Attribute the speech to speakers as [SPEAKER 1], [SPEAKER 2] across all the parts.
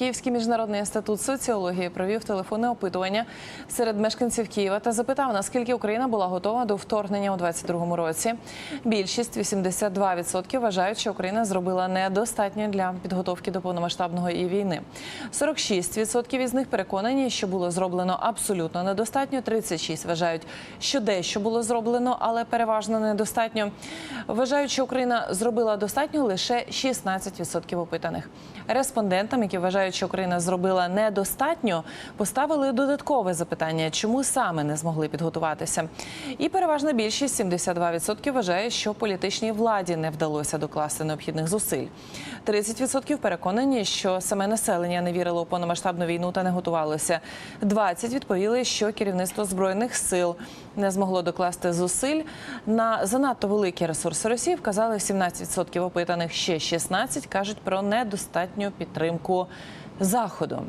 [SPEAKER 1] Київський міжнародний інститут соціології провів телефонне опитування серед мешканців Києва та запитав, наскільки Україна була готова до вторгнення у 2022 році. Більшість 82% вважають, що Україна зробила недостатньо для підготовки до повномасштабного і війни. 46% із них переконані, що було зроблено абсолютно недостатньо. 36% вважають, що дещо було зроблено, але переважно недостатньо. Вважають, що Україна зробила достатньо лише 16% опитаних. Респондентам, які вважають, що Україна зробила недостатньо, поставили додаткове запитання, чому саме не змогли підготуватися. І переважна більшість 72% вважає, що політичній владі не вдалося докласти необхідних зусиль. 30% переконані, що саме населення не вірило у повномасштабну війну та не готувалося. 20% відповіли, що керівництво збройних сил не змогло докласти зусиль на занадто великі ресурси Росії. Вказали 17% опитаних. Ще 16% кажуть про недостатню підтримку. Заходу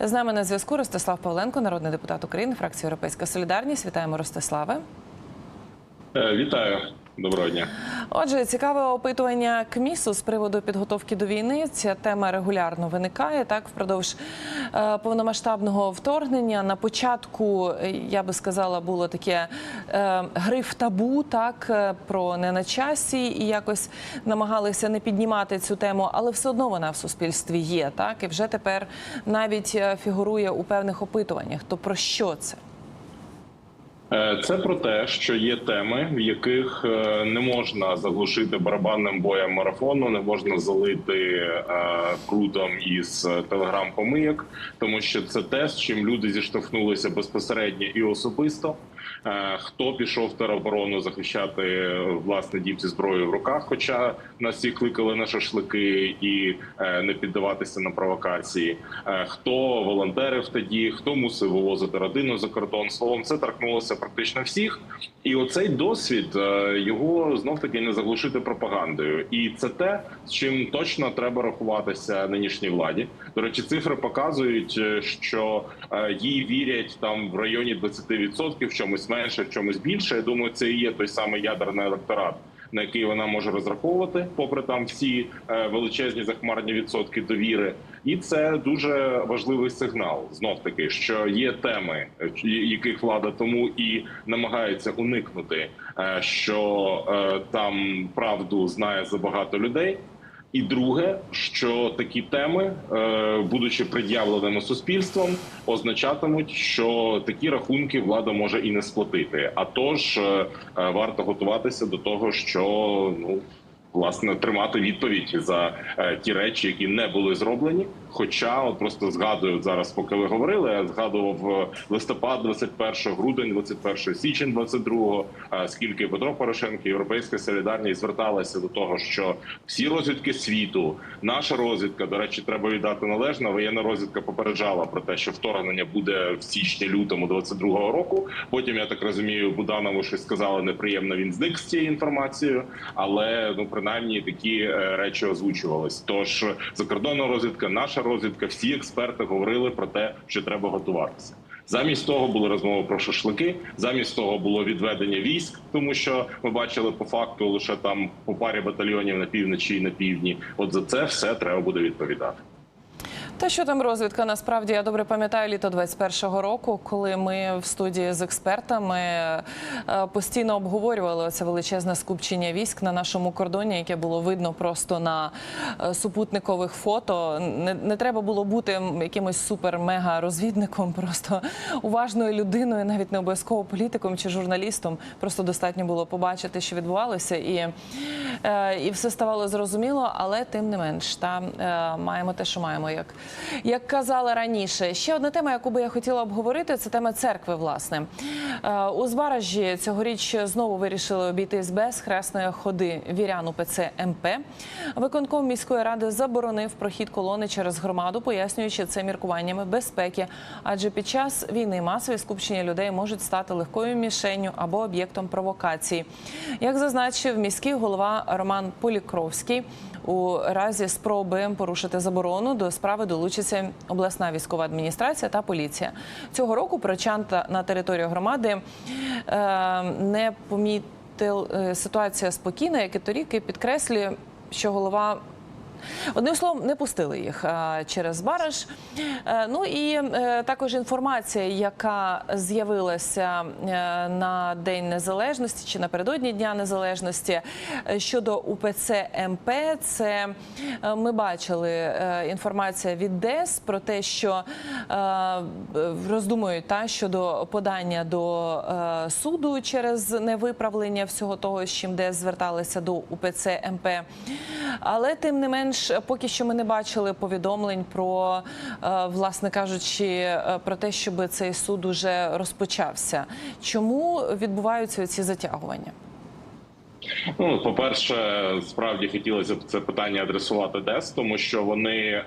[SPEAKER 1] з нами на зв'язку Ростислав Павленко, народний депутат України, фракція Європейська Солідарність. Вітаємо Ростиславе.
[SPEAKER 2] Вітаю, доброго дня.
[SPEAKER 1] Отже, цікаве опитування КМІСу з приводу підготовки до війни. Ця тема регулярно виникає так впродовж е, повномасштабного вторгнення. На початку е, я би сказала, було таке е, гриф табу, так про не на часі, і якось намагалися не піднімати цю тему, але все одно вона в суспільстві є. Так і вже тепер навіть фігурує у певних опитуваннях. То про що це?
[SPEAKER 2] Е, Це про те, що є теми, в яких е, не можна заглушити барабанним боєм марафону, не можна залити е, крутом із телеграм-помийок, тому що це те, з чим люди зіштовхнулися безпосередньо і особисто. Е, Хто пішов в тероборону захищати е, власне дім зі зброєю в руках? Хоча нас всі кликали на шашлики і е, не піддаватися на провокації. Хто волонтерив тоді, хто мусив вивозити родину за кордон? Словом, це торкнулося практично всіх. І оцей досвід його знов таки не заглушити пропагандою. І це те, з чим точно треба рахуватися нинішній владі. До речі, цифри показують, що їй вірять там в районі 20%, в чомусь менше, в чомусь більше. Я думаю, це і є той самий ядерний електорат. На який вона може розраховувати, попри там всі е, величезні захмарні відсотки довіри, і це дуже важливий сигнал. Знов таки, що є теми, е, яких влада тому і намагається уникнути, е, що там правду знає забагато людей. І друге, що такі теми, е, будучи пред'явленими суспільством, означатимуть, що такі рахунки влада може і не сплатити. А тож е, е, варто готуватися до того, що ну власне тримати відповідь за ті речі, які не були зроблені. Хоча, от просто згадую зараз, поки ви говорили, я згадував е, листопад, 21 грудень, 21 січень, 22 е, скільки Петро Порошенко, Європейська солідарність зверталася до того, що всі розвідки світу, наша розвідка, до речі, треба віддати належно. Воєнна розвідка попереджала про те, що вторгнення буде в січні-лютому 22-го року. Потім я так розумію, Буданову щось сказали неприємно. Він зник з цією інформацією, але ну принаймні такі е, речі озвучувались. Тож закордонна розвідка, наша розвідка, всі експерти говорили про те, що треба готуватися. Замість того були розмови про шашлики. Замість того було відведення військ, тому що ми бачили по факту лише там по парі батальйонів на півночі і на півдні. От за це все треба буде відповідати.
[SPEAKER 1] Та що там розвідка? Насправді я добре пам'ятаю літо 21-го року, коли ми в студії з експертами е, постійно обговорювали це величезне скупчення військ на нашому кордоні, яке було видно просто на е, супутникових фото. Не, не треба було бути якимось супер-мега розвідником, просто уважною людиною, навіть не обов'язково політиком чи журналістом. Просто достатньо було побачити, що відбувалося, і, е, і все ставало зрозуміло, але тим не менш, та маємо те, що маємо, як, як казала раніше. Ще одна тема, яку би я хотіла обговорити, це тема церкви. Власне Е, у Збаражі цьогоріч знову вирішили обійтись без хресної ходи вірян УПЦ МП. Виконком міської ради заборонив прохід колони через громаду, пояснюючи це міркуваннями безпеки. Адже під час війни масові скупчення людей можуть стати легкою мішенню або об'єктом провокації. Як зазначив міський голова Роман Полікровський, у разі спроби порушити заборону до справи долучиться обласна військова адміністрація та поліція. Цього року прочан на територію громади е, не помітив е, ситуація спокійна, як і торік, і підкреслює, що голова Одним словом, не пустили їх через бараж. Е, Ну і е, також інформація, яка з'явилася е, на День Незалежності чи напередодні Дня Незалежності щодо УПЦ МП. Це ми бачили інформація від ДЕС про те, що роздумують та щодо подання до суду через невиправлення всього того, з чим ДЕС зверталися до УПЦ МП. Але тим не менш, поки що ми не бачили повідомлень про, е, власне кажучи, е, про те, щоб цей суд уже розпочався. Чому відбуваються ці затягування?
[SPEAKER 2] Ну, по-перше, справді хотілося б це питання адресувати ДЕС, тому що вони е,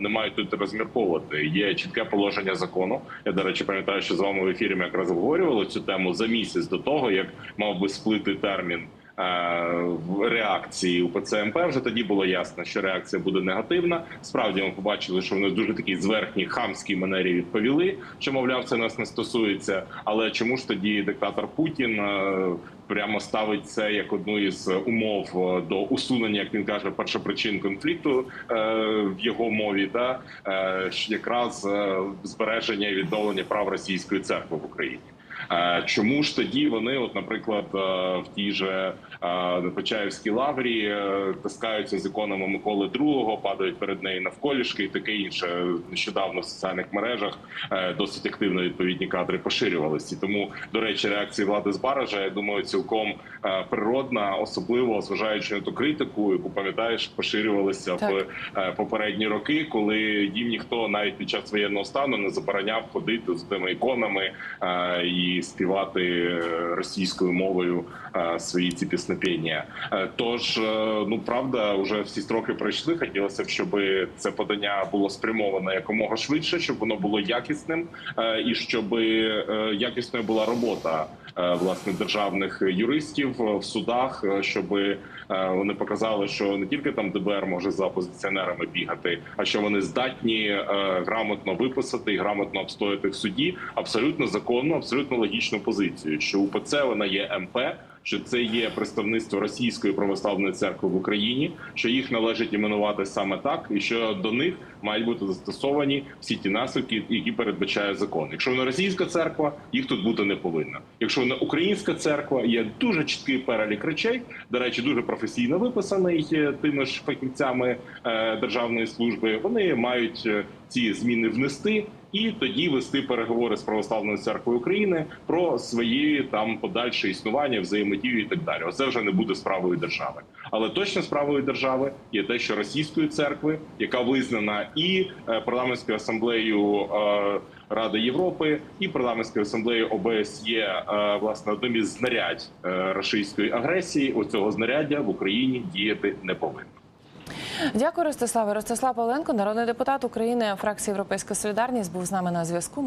[SPEAKER 2] не мають тут розмірковувати. Є чітке положення закону. Я до речі, пам'ятаю, що з вами в ефірі ми якраз обговорювали цю тему за місяць до того, як мав би сплити термін. Е, Реакції у ПЦМП вже тоді було ясно, що реакція буде негативна. Справді ми побачили, що вони дуже такій зверхній хамській манері відповіли, що мовляв, це нас не стосується. Але чому ж тоді диктатор Путін е, прямо ставить це як одну із умов е, до усунення, як він каже, першопричин конфлікту в його мові, е, якраз збереження і відновлення прав російської церкви в Україні. Е, Чому ж тоді вони, от, наприклад, е, в тій же е, Почаївській лаврі таскаються з іконами Миколи II, падають перед нею навколішки і таке інше. Нещодавно в соціальних мережах досить активно відповідні кадри поширювалися. Тому, до речі, реакції влади з Баража, я думаю, цілком природна, особливо зважаючи на ту критику, яку пам'ятаєш, поширювалася
[SPEAKER 1] Так.
[SPEAKER 2] в попередні роки, коли їм ніхто навіть під час воєнного стану не забороняв ходити з тими іконами е, співати е, російською мовою е, свої ці піснопіння. Е, Тож, ну правда, вже всі строки пройшли. Хотілося б, щоб це подання було спрямоване якомога швидше, щоб воно було якісним, і щоб якісною була робота власне державних юристів е, в судах, е, щоб е, вони показали, що не тільки там ДБР може за опозиціонерами бігати, а що вони здатні е, грамотно виписати і грамотно обстояти в суді абсолютно законну, абсолютно логічну позицію, що УПЦ вона є МП. Що це є представництво Російської православної церкви в Україні, що їх належить іменувати саме так, і що до них мають бути застосовані всі ті наслідки, які передбачає закон. Якщо вона російська церква, їх тут бути не повинно. Якщо вона українська церква, є дуже чіткий перелік речей. До речі, дуже професійно виписаний е, тими ж фахівцями е, державної служби. Вони мають е, ці зміни внести. І тоді вести переговори з православною церквою України про свої там подальше існування, взаємодію і так далі. Оце вже не буде справою держави. Але точно справою держави є те, що російської церкви, яка визнана і е, парламентською асамблеєю е, Ради Європи, і парламентською асамблеєю ОБСЄ, е, власне, одним із знарядь рашистської агресії. Оцього знаряддя в Україні діяти не повинно.
[SPEAKER 1] Дякую, Ростиславе. Ростислав Павленко, народний депутат України, фракції Європейська Солідарність, був з нами на зв'язку.